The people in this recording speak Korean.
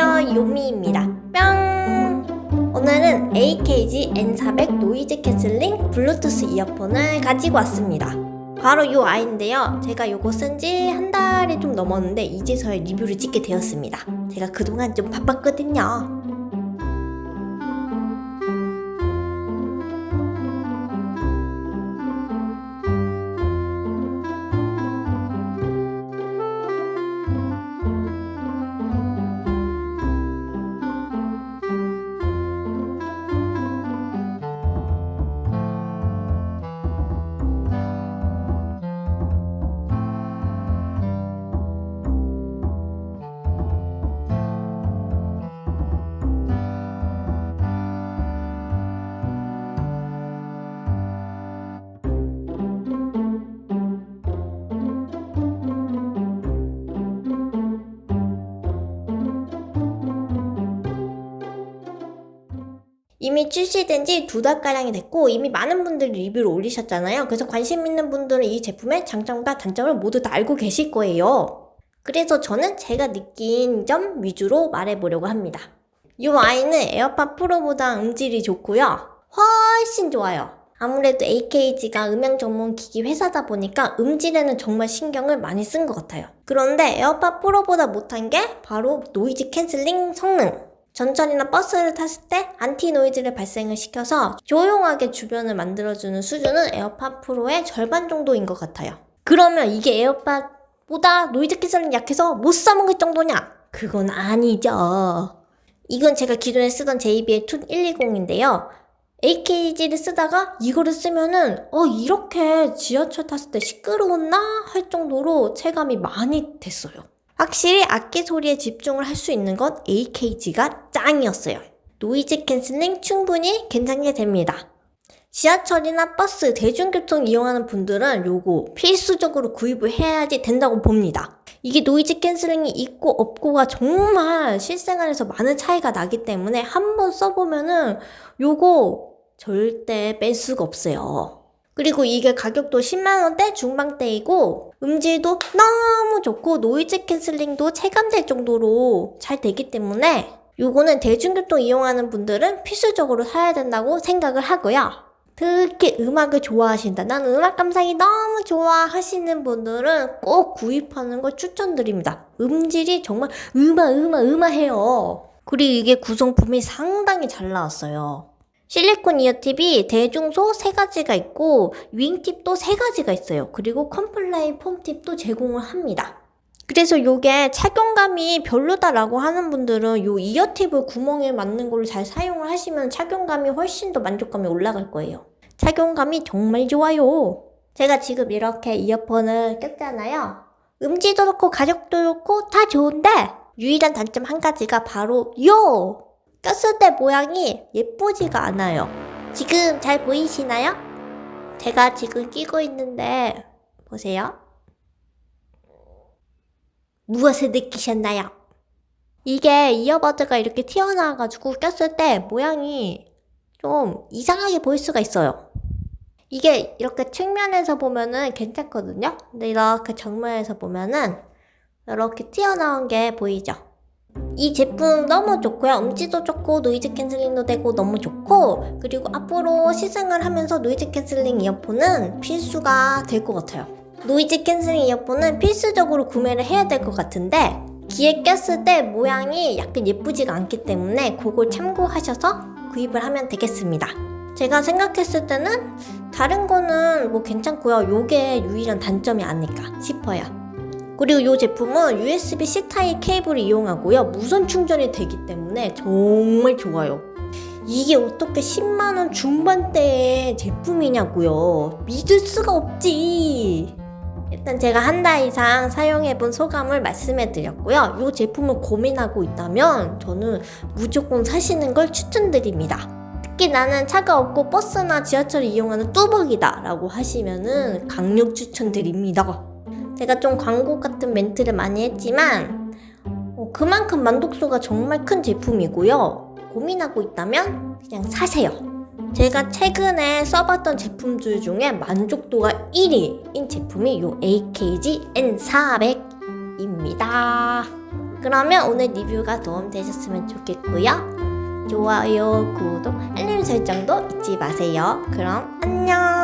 디어 요미입니다. 뿅! 오늘은 AKG N400 노이즈 캔슬링 블루투스 이어폰을 가지고 왔습니다. 바로 이 아이인데요. 제가 요거 쓴 지 한 달이 좀 넘었는데 이제서야 리뷰를 찍게 되었습니다. 제가 그동안 좀 바빴거든요. 이미 출시된 지 두 달가량이 됐고 이미 많은 분들이 리뷰를 올리셨잖아요. 그래서 관심 있는 분들은 이 제품의 장점과 단점을 모두 다 알고 계실 거예요. 그래서 저는 제가 느낀 점 위주로 말해보려고 합니다. 이 아이는 에어팟 프로보다 음질이 좋고요. 훨씬 좋아요. 아무래도 AKG가 음향 전문 기기 회사다 보니까 음질에는 정말 신경을 많이 쓴 것 같아요. 그런데 에어팟 프로보다 못한 게 바로 노이즈 캔슬링 성능. 전철이나 버스를 탔을 때 안티 노이즈를 발생을 시켜서 조용하게 주변을 만들어주는 수준은 에어팟 프로의 절반 정도인 것 같아요. 그러면 이게 에어팟보다 노이즈 캔슬링 약해서 못 써먹을 정도냐? 그건 아니죠. 이건 제가 기존에 쓰던 JBL 툰 120인데요. AKG를 쓰다가 이거를 쓰면은 어 이렇게 지하철 탔을 때 시끄러웠나 할 정도로 체감이 많이 됐어요. 확실히 악기 소리에 집중을 할 수 있는 건 AKG가 짱이었어요. 노이즈 캔슬링 충분히 괜찮게 됩니다. 지하철이나 버스, 대중교통 이용하는 분들은 요거 필수적으로 구입을 해야지 된다고 봅니다. 이게 노이즈 캔슬링이 있고 없고가 정말 실생활에서 많은 차이가 나기 때문에 한번 써보면은 요거 절대 뺄 수가 없어요. 그리고 이게 가격도 10만원대 중반대이고 음질도 너무 좋고 노이즈 캔슬링도 체감될 정도로 잘 되기 때문에 요거는 대중교통 이용하는 분들은 필수적으로 사야 된다고 생각을 하고요. 특히 음악을 좋아하신다. 난 음악 감상이 너무 좋아 하시는 분들은 꼭 구입하는 걸 추천드립니다. 음질이 정말 음아, 음아, 음아해요. 그리고 이게 구성품이 상당히 잘 나왔어요. 실리콘 이어팁이 대중소 3가지가 있고 윙팁도 3가지가 있어요. 그리고 컴플라인 폼팁도 제공을 합니다. 그래서 요게 착용감이 별로다라고 하는 분들은 요 이어팁을 구멍에 맞는 걸로 잘 사용을 하시면 착용감이 훨씬 더 만족감이 올라갈 거예요. 착용감이 정말 좋아요. 제가 지금 이렇게 이어폰을 꼈잖아요. 음질도 좋고 가격도 좋고 다 좋은데 유일한 단점 한 가지가 바로 요 꼈을 때 모양이 예쁘지가 않아요. 지금 잘 보이시나요? 제가 지금 끼고 있는데 보세요. 무엇을 느끼셨나요? 이게 이어버드가 이렇게 튀어나와가지고 꼈을 때 모양이 좀 이상하게 보일 수가 있어요. 이게 이렇게 측면에서 보면은 괜찮거든요? 근데 이렇게 정면에서 보면은 이렇게 튀어나온 게 보이죠? 이 제품 너무 좋고요. 음질도 좋고 노이즈 캔슬링도 되고 너무 좋고 그리고 앞으로 시승을 하면서 노이즈 캔슬링 이어폰은 필수가 될 것 같아요. 노이즈 캔슬링 이어폰은 필수적으로 구매를 해야 될 것 같은데 귀에 꼈을 때 모양이 약간 예쁘지가 않기 때문에 그걸 참고하셔서 구입을 하면 되겠습니다. 제가 생각했을 때는 다른 거는 뭐 괜찮고요. 요게 유일한 단점이 아닐까 싶어요. 그리고 이 제품은 USB-C 타입 케이블을 이용하고요. 무선 충전이 되기 때문에 정말 좋아요. 이게 어떻게 10만원 중반대의 제품이냐고요. 믿을 수가 없지. 일단 제가 한 달 이상 사용해본 소감을 말씀해 드렸고요. 이 제품을 고민하고 있다면 저는 무조건 사시는 걸 추천드립니다. 특히 나는 차가 없고 버스나 지하철을 이용하는 뚜벅이다 라고 하시면은 강력 추천드립니다. 제가 좀 광고 같은 멘트를 많이 했지만 어, 그만큼 만족도가 정말 큰 제품이고요. 고민하고 있다면 그냥 사세요. 제가 최근에 써봤던 제품들 중에 만족도가 1위인 제품이 요 AKG N400입니다. 그러면 오늘 리뷰가 도움되셨으면 좋겠고요. 좋아요, 구독, 알림 설정도 잊지 마세요. 그럼 안녕!